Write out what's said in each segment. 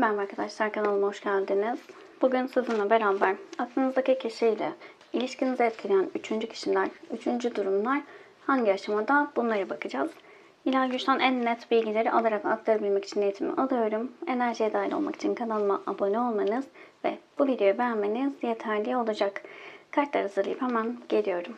Merhaba arkadaşlar kanalıma hoş geldiniz. Bugün sizinle beraber aklınızdaki kişiyle ilişkinizi etkileyen üçüncü kişiler, üçüncü durumlar hangi aşamada bunlara bakacağız. İlahi güçten en net bilgileri alarak aktarabilmek için niyetimi alıyorum. Enerjiye dahil olmak için kanalıma abone olmanız ve bu videoyu beğenmeniz yeterli olacak. Kartlar hazırlayıp hemen geliyorum.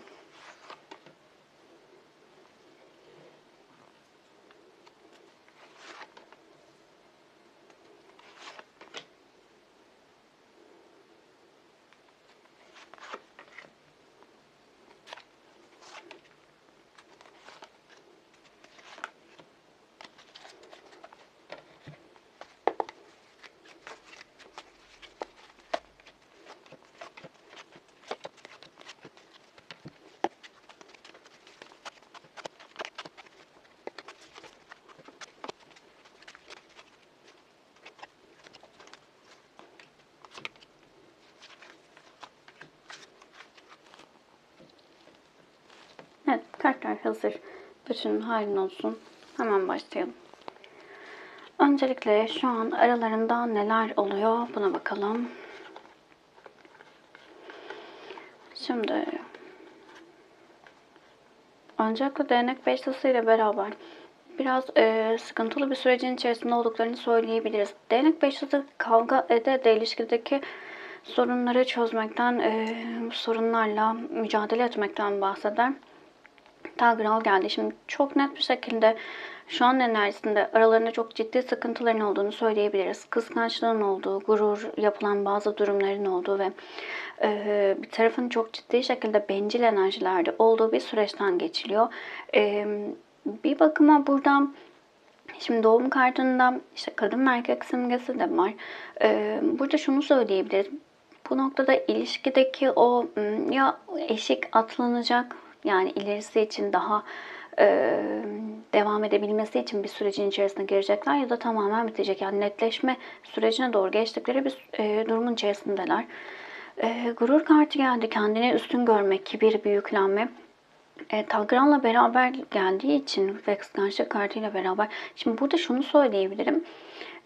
Evet, kartlar hazır. Bütün halin olsun. Hemen başlayalım. Öncelikle şu an aralarında neler oluyor buna bakalım. Şimdi öncelikle değnek beşlisi ile beraber biraz e, sıkıntılı bir sürecin içerisinde olduklarını söyleyebiliriz. Değnek beşlisi kavga ede de ilişkideki sorunları çözmekten, e, sorunlarla mücadele etmekten bahseder. Tagral geldi. Şimdi çok net bir şekilde şu an enerjisinde aralarında çok ciddi sıkıntıların olduğunu söyleyebiliriz. Kıskançlığın olduğu, gurur yapılan bazı durumların olduğu ve e, bir tarafın çok ciddi şekilde bencil enerjilerde olduğu bir süreçten geçiliyor. E, bir bakıma buradan Şimdi doğum kartında işte kadın ve erkek simgesi de var. Ee, burada şunu söyleyebiliriz. Bu noktada ilişkideki o ya eşik atlanacak yani ilerisi için daha e, devam edebilmesi için bir sürecin içerisine girecekler ya da tamamen bitecek. Yani netleşme sürecine doğru geçtikleri bir e, durumun içerisindeler. E, gurur kartı geldi. Kendini üstün görmek, kibir, büyüklenme. E, Tagran'la beraber geldiği için ve kıskançlık kartıyla beraber. Şimdi burada şunu söyleyebilirim.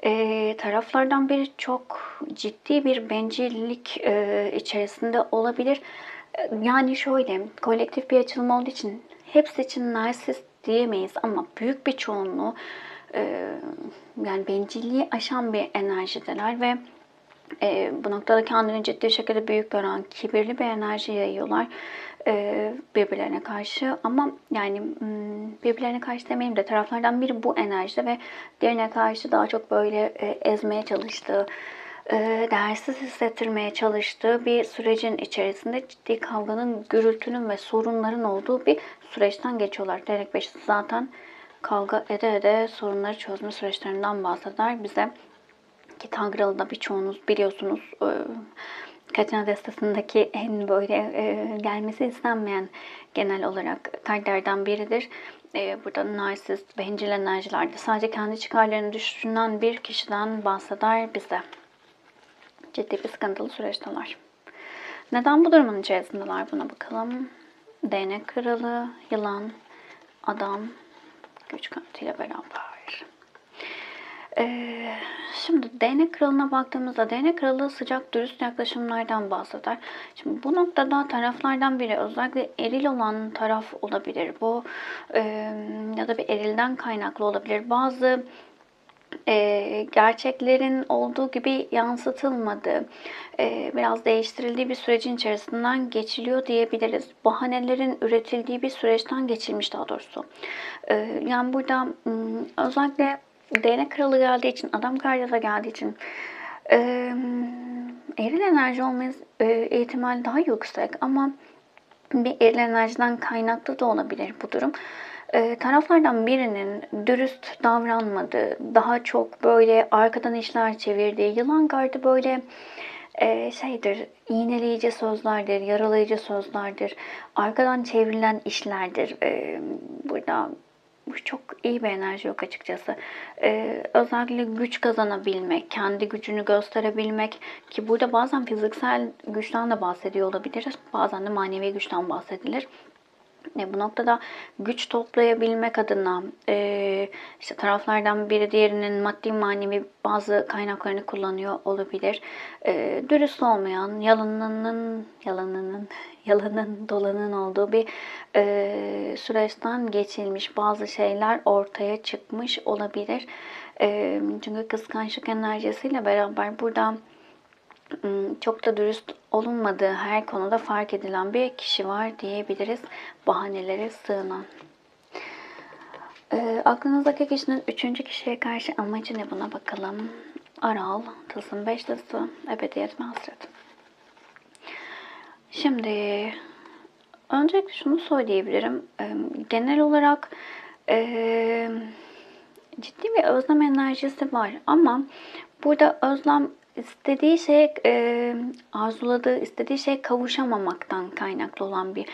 E, taraflardan biri çok ciddi bir bencillik e, içerisinde olabilir. Yani şöyle, kolektif bir açılım olduğu için hepsi için narsist diyemeyiz ama büyük bir çoğunluğu e, yani bencilliği aşan bir enerjideler ve e, bu noktada kendini ciddi şekilde büyük gören, kibirli bir enerji yayıyorlar e, birbirlerine karşı. Ama yani hmm, birbirlerine karşı demeyeyim de taraflardan biri bu enerjide ve diğerine karşı daha çok böyle e, ezmeye çalıştığı, e, değersiz hissettirmeye çalıştığı bir sürecin içerisinde ciddi kavganın, gürültünün ve sorunların olduğu bir süreçten geçiyorlar. Derek Beşi zaten kavga ede ede sorunları çözme süreçlerinden bahseder bize. Ki Tangralı'da birçoğunuz biliyorsunuz e, Katina destasındaki en böyle e, gelmesi istenmeyen genel olarak kartlardan biridir. E, burada narsist, bencil enerjilerde sadece kendi çıkarlarını düşünen bir kişiden bahseder bize. Ciddi bir sıkıntılı süreçteler. Neden bu durumun içerisindeler buna bakalım. Değnek kralı, yılan, adam, güç kartıyla beraber. Ee, şimdi değnek kralına baktığımızda değnek kralı sıcak dürüst yaklaşımlardan bahseder. Şimdi bu noktada taraflardan biri özellikle eril olan taraf olabilir. Bu e, ya da bir erilden kaynaklı olabilir. Bazı e, gerçeklerin olduğu gibi yansıtılmadığı, e, biraz değiştirildiği bir sürecin içerisinden geçiliyor diyebiliriz. Bahanelerin üretildiği bir süreçten geçilmiş daha doğrusu. E, yani burada özellikle değnek kralı geldiği için, adam kardeşe geldiği için e, eril enerji olma e, ihtimali daha yüksek ama bir eril enerjiden kaynaklı da olabilir bu durum. E, taraflardan birinin dürüst davranmadığı, daha çok böyle arkadan işler çevirdiği, yılan gardı böyle e, şeydir, iğneleyici sözlerdir, yaralayıcı sözlerdir, arkadan çevrilen işlerdir. E, burada bu çok iyi bir enerji yok açıkçası. Ee, özellikle güç kazanabilmek, kendi gücünü gösterebilmek ki burada bazen fiziksel güçten de bahsediyor olabilir. Bazen de manevi güçten bahsedilir. Bu noktada güç toplayabilmek adına e, işte taraflardan biri diğerinin maddi manevi bazı kaynaklarını kullanıyor olabilir. E, dürüst olmayan, yalanının, yalanının, yalanın dolanın olduğu bir e, süreçten geçilmiş bazı şeyler ortaya çıkmış olabilir. E, çünkü kıskançlık enerjisiyle beraber burada çok da dürüst olunmadığı her konuda fark edilen bir kişi var diyebiliriz. Bahanelere sığınan. E, aklınızdaki kişinin üçüncü kişiye karşı amacı ne buna bakalım. Aral, tılsım beşlisi, ebediyet ve hasret. Şimdi öncelikle şunu söyleyebilirim. E, genel olarak e, ciddi bir özlem enerjisi var ama burada özlem istediği şeye e, arzuladığı, istediği şeye kavuşamamaktan kaynaklı olan bir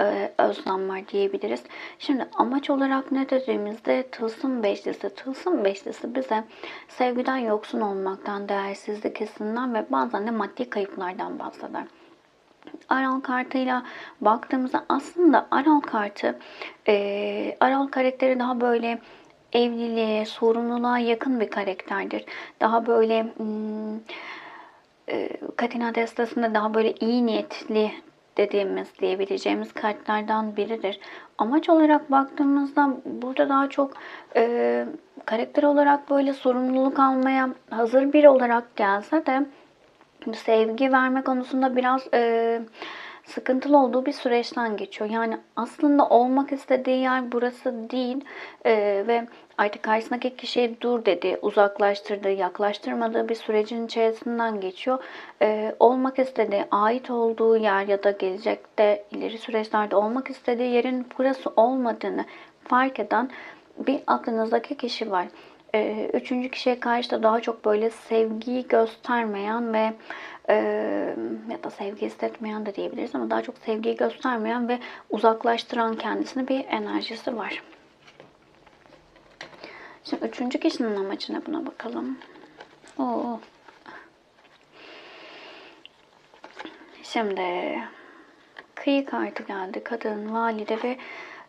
e, özlem var diyebiliriz. Şimdi amaç olarak ne dediğimizde tılsım beşlisi, tılsım beşlisi bize sevgiden yoksun olmaktan, değersizlik hissinden ve bazen de maddi kayıplardan bahseder. Aral kartıyla baktığımızda aslında Aral kartı, e, Aral karakteri daha böyle evliliğe, sorumluluğa yakın bir karakterdir. Daha böyle hmm, e, Katina destasında daha böyle iyi niyetli dediğimiz diyebileceğimiz kartlardan biridir. Amaç olarak baktığımızda burada daha çok e, karakter olarak böyle sorumluluk almaya hazır biri olarak gelse de sevgi verme konusunda biraz e, sıkıntılı olduğu bir süreçten geçiyor. Yani aslında olmak istediği yer burası değil e, ve artık karşısındaki kişiye dur dedi, uzaklaştırdı, yaklaştırmadığı bir sürecin içerisinden geçiyor. E, olmak istediği, ait olduğu yer ya da gelecekte ileri süreçlerde olmak istediği yerin burası olmadığını fark eden bir aklınızdaki kişi var. E, üçüncü kişiye karşı da daha çok böyle sevgiyi göstermeyen ve ya da sevgi hissetmeyen de diyebiliriz ama daha çok sevgiyi göstermeyen ve uzaklaştıran kendisini bir enerjisi var. Şimdi üçüncü kişinin amacı ne buna bakalım. Oo. Şimdi kıyı kartı geldi. Kadın, valide ve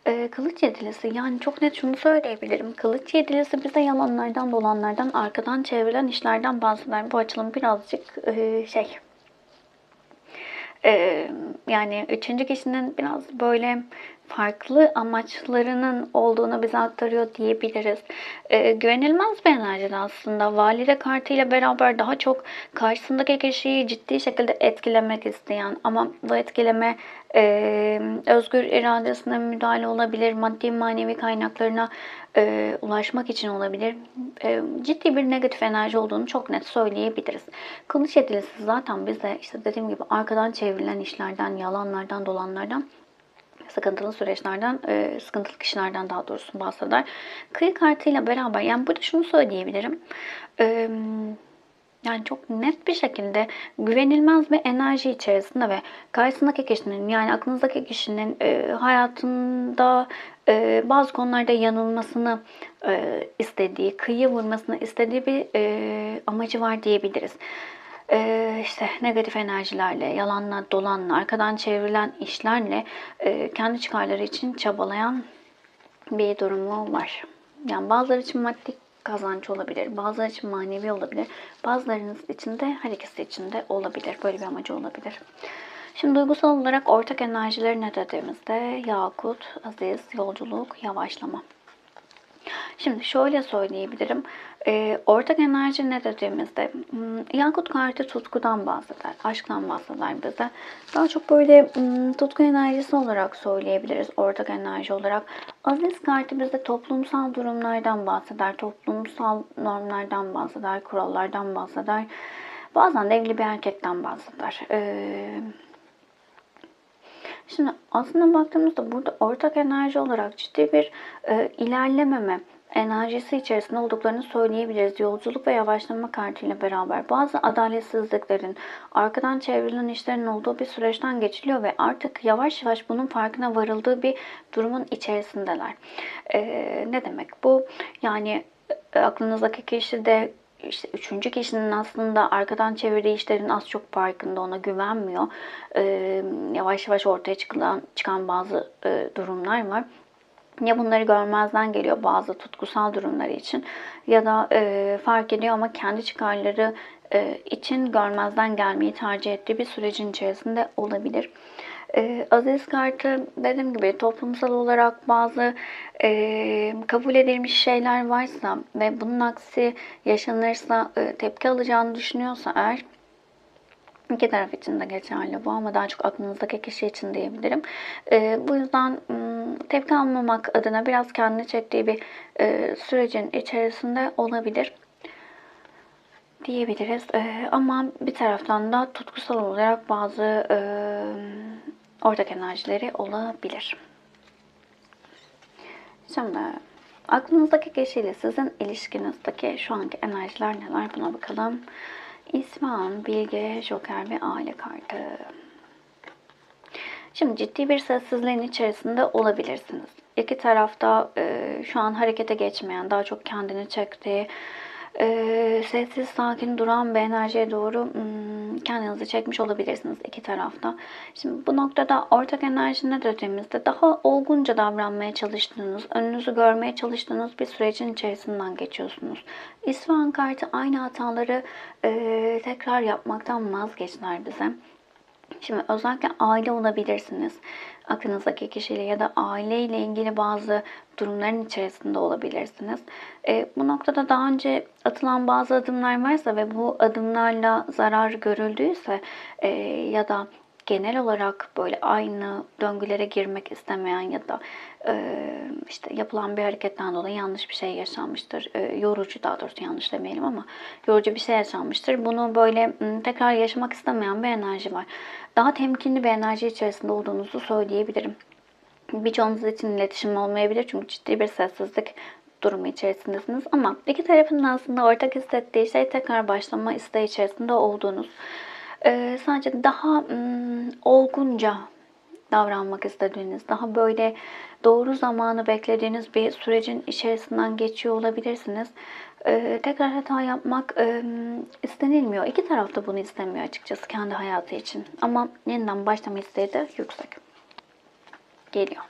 e, kılıç yedilisi. Yani çok net şunu söyleyebilirim. Kılıç yedilisi bize yalanlardan, dolanlardan, arkadan çevrilen işlerden bahseder. Bu açılım birazcık e, şey e, yani üçüncü kişinin biraz böyle farklı amaçlarının olduğunu bize aktarıyor diyebiliriz. E, güvenilmez bir enerji aslında. Valide kartıyla beraber daha çok karşısındaki kişiyi ciddi şekilde etkilemek isteyen ama bu etkileme e, özgür iradesine müdahale olabilir, maddi manevi kaynaklarına e, ulaşmak için olabilir. E, ciddi bir negatif enerji olduğunu çok net söyleyebiliriz. Kılıç yedilisi zaten bize işte dediğim gibi arkadan çevrilen işlerden, yalanlardan, dolanlardan sıkıntılı süreçlerden, e, sıkıntılı kişilerden daha doğrusu bahseder. Kıyı kartıyla beraber yani burada şunu söyleyebilirim. E, yani çok net bir şekilde güvenilmez bir enerji içerisinde ve karşısındaki kişinin yani aklınızdaki kişinin e, hayatında e, bazı konularda yanılmasını e, istediği, kıyı vurmasını istediği bir e, amacı var diyebiliriz. E, işte negatif enerjilerle, yalanla, dolanla, arkadan çevrilen işlerle e, kendi çıkarları için çabalayan bir durumu var. Yani bazıları için maddi kazanç olabilir. Bazıları için manevi olabilir. Bazılarınız için de her ikisi için de olabilir. Böyle bir amacı olabilir. Şimdi duygusal olarak ortak enerjileri ne dediğimizde yakut, aziz, yolculuk, yavaşlama. Şimdi şöyle söyleyebilirim. E, ortak enerji ne dediğimizde hmm, Yakut kartı tutkudan bahseder, aşktan bahseder bize. Daha çok böyle hmm, tutku enerjisi olarak söyleyebiliriz ortak enerji olarak. Aziz kartı bize toplumsal durumlardan bahseder, toplumsal normlardan bahseder, kurallardan bahseder. Bazen de evli bir erkekten bahseder. Ee, şimdi aslında baktığımızda burada ortak enerji olarak ciddi bir e, ilerlememe, enerjisi içerisinde olduklarını söyleyebiliriz. Yolculuk ve yavaşlama kartıyla beraber bazı adaletsizliklerin, arkadan çevrilen işlerin olduğu bir süreçten geçiliyor ve artık yavaş yavaş bunun farkına varıldığı bir durumun içerisindeler. Ee, ne demek bu? Yani e, aklınızdaki kişi de işte üçüncü kişinin aslında arkadan çevirdiği işlerin az çok farkında ona güvenmiyor. E, yavaş yavaş ortaya çıkan, çıkan bazı e, durumlar var. Ya bunları görmezden geliyor bazı tutkusal durumları için ya da e, fark ediyor ama kendi çıkarları e, için görmezden gelmeyi tercih ettiği bir sürecin içerisinde olabilir. E, Aziz kartı dediğim gibi toplumsal olarak bazı e, kabul edilmiş şeyler varsa ve bunun aksi yaşanırsa e, tepki alacağını düşünüyorsa eğer İki taraf için de geçerli bu ama daha çok aklınızdaki kişi için diyebilirim. E, bu yüzden tepki almamak adına biraz kendini çektiği bir e, sürecin içerisinde olabilir diyebiliriz. E, ama bir taraftan da tutkusal olarak bazı e, ortak enerjileri olabilir. Şimdi aklınızdaki kişiyle sizin ilişkinizdeki şu anki enerjiler neler buna bakalım. İsmail, Bilge, Joker ve aile kartı. Şimdi ciddi bir sessizliğin içerisinde olabilirsiniz. İki tarafta e, şu an harekete geçmeyen, daha çok kendini çektiği, e, sessiz, sakin duran bir enerjiye doğru hmm, kendinizi çekmiş olabilirsiniz iki tarafta. Şimdi bu noktada ortak enerji ne dediğimizde daha olgunca davranmaya çalıştığınız, önünüzü görmeye çalıştığınız bir sürecin içerisinden geçiyorsunuz. İsfahan kartı aynı hataları e, tekrar yapmaktan vazgeçler bize. Şimdi özellikle aile olabilirsiniz. Aklınızdaki kişiyle ya da aileyle ilgili bazı durumların içerisinde olabilirsiniz. E, bu noktada daha önce atılan bazı adımlar varsa ve bu adımlarla zarar görüldüyse e, ya da genel olarak böyle aynı döngülere girmek istemeyen ya da e, işte yapılan bir hareketten dolayı yanlış bir şey yaşanmıştır. E, yorucu daha doğrusu yanlış demeyelim ama yorucu bir şey yaşanmıştır. Bunu böyle tekrar yaşamak istemeyen bir enerji var. Daha temkinli bir enerji içerisinde olduğunuzu söyleyebilirim. Birçoğunuz için iletişim olmayabilir çünkü ciddi bir sessizlik durumu içerisindesiniz. Ama iki tarafın aslında ortak hissettiği şey tekrar başlama isteği içerisinde olduğunuz. Ee, sadece daha ım, olgunca davranmak istediğiniz, daha böyle doğru zamanı beklediğiniz bir sürecin içerisinden geçiyor olabilirsiniz. Ee, tekrar hata yapmak e, istenilmiyor. İki taraf da bunu istemiyor açıkçası kendi hayatı için. Ama yeniden başlama isteği de yüksek. Geliyor.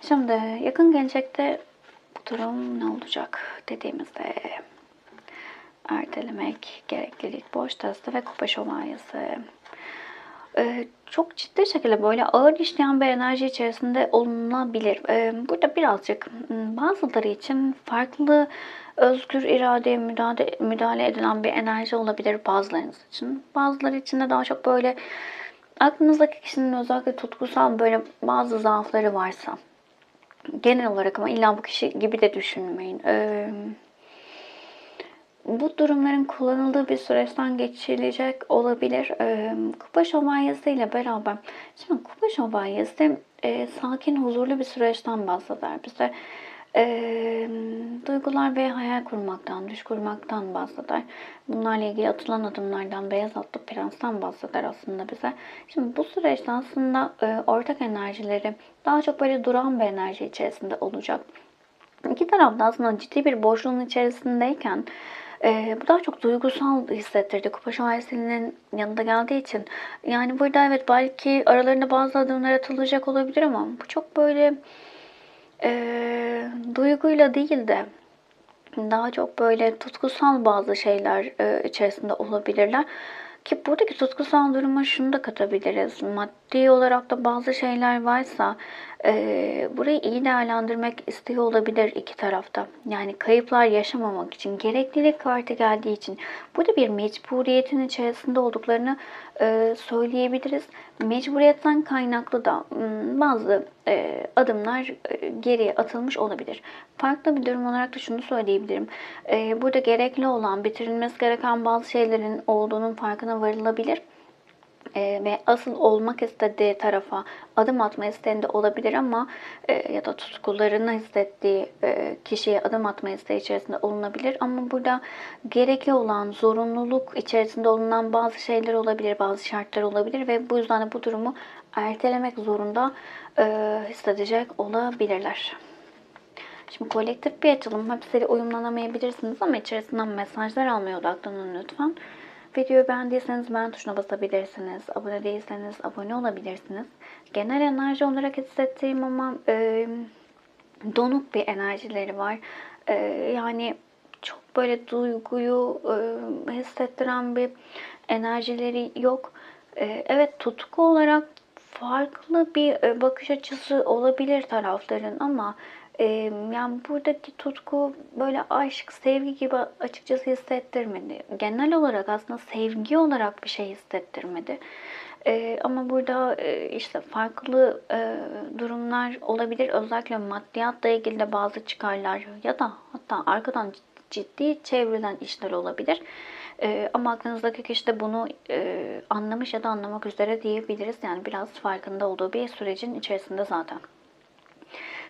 Şimdi yakın gelecekte bu durum ne olacak dediğimizde ertelemek, gereklilik, boş testi ve kupa şövalyesi. Ee, çok ciddi şekilde böyle ağır işleyen bir enerji içerisinde olunabilir. Ee, burada birazcık ıı, bazıları için farklı özgür iradeye müdahale, müdahale edilen bir enerji olabilir bazılarınız için. Bazıları için de daha çok böyle aklınızdaki kişinin özellikle tutkusal böyle bazı zaafları varsa genel olarak ama illa bu kişi gibi de düşünmeyin. Ee, bu durumların kullanıldığı bir süreçten geçirilecek olabilir. E, kupa şövalyesi ile beraber, şimdi kupa şövalyesi e, sakin, huzurlu bir süreçten bahseder bize. E, duygular ve hayal kurmaktan, düş kurmaktan bahseder. Bunlarla ilgili atılan adımlardan, beyaz atlı prensten bahseder aslında bize. Şimdi bu süreçte aslında e, ortak enerjileri daha çok böyle duran bir enerji içerisinde olacak. İki tarafta aslında ciddi bir boşluğun içerisindeyken e, bu daha çok duygusal hissettirdi. Kupa şövalyesinin yanında geldiği için. Yani burada evet belki aralarında bazı adımlar atılacak olabilir ama bu çok böyle e, duyguyla değil de daha çok böyle tutkusal bazı şeyler e, içerisinde olabilirler. Ki buradaki tutkusal duruma şunu da katabiliriz. Maddi olarak da bazı şeyler varsa e, burayı iyi değerlendirmek istiyor olabilir iki tarafta. Yani kayıplar yaşamamak için, gereklilik kartı geldiği için burada bir mecburiyetin içerisinde olduklarını söyleyebiliriz. Mecburiyetten kaynaklı da hmm, bazı e, adımlar e, geriye atılmış olabilir. Farklı bir durum olarak da şunu söyleyebilirim. E, burada gerekli olan, bitirilmesi gereken bazı şeylerin olduğunun farkına varılabilir e, ve asıl olmak istediği tarafa adım atma isteğinde olabilir ama e, ya da tutkularını hissettiği e, kişiye adım atma isteği içerisinde olunabilir ama burada gerekli olan zorunluluk içerisinde olunan bazı şeyler olabilir, bazı şartlar olabilir ve bu yüzden de bu durumu ertelemek zorunda e, hissedecek olabilirler. Şimdi kolektif bir açılım. Hepsiyle uyumlanamayabilirsiniz ama içerisinden mesajlar almaya odaklanın lütfen. Videoyu beğendiyseniz beğen tuşuna basabilirsiniz. Abone değilseniz abone olabilirsiniz. Genel enerji olarak hissettiğim ama e, donuk bir enerjileri var. E, yani çok böyle duyguyu e, hissettiren bir enerjileri yok. E, evet tutku olarak farklı bir e, bakış açısı olabilir tarafların ama e, yani buradaki tutku böyle aşk, sevgi gibi açıkçası hissettirmedi. Genel olarak aslında sevgi olarak bir şey hissettirmedi. E, ama burada e, işte farklı e, durumlar olabilir. Özellikle maddiyatla ilgili de bazı çıkarlar ya da hatta arkadan ciddi çevrilen işler olabilir. E, ama aklınızdaki kişi de bunu e, anlamış ya da anlamak üzere diyebiliriz. Yani biraz farkında olduğu bir sürecin içerisinde zaten.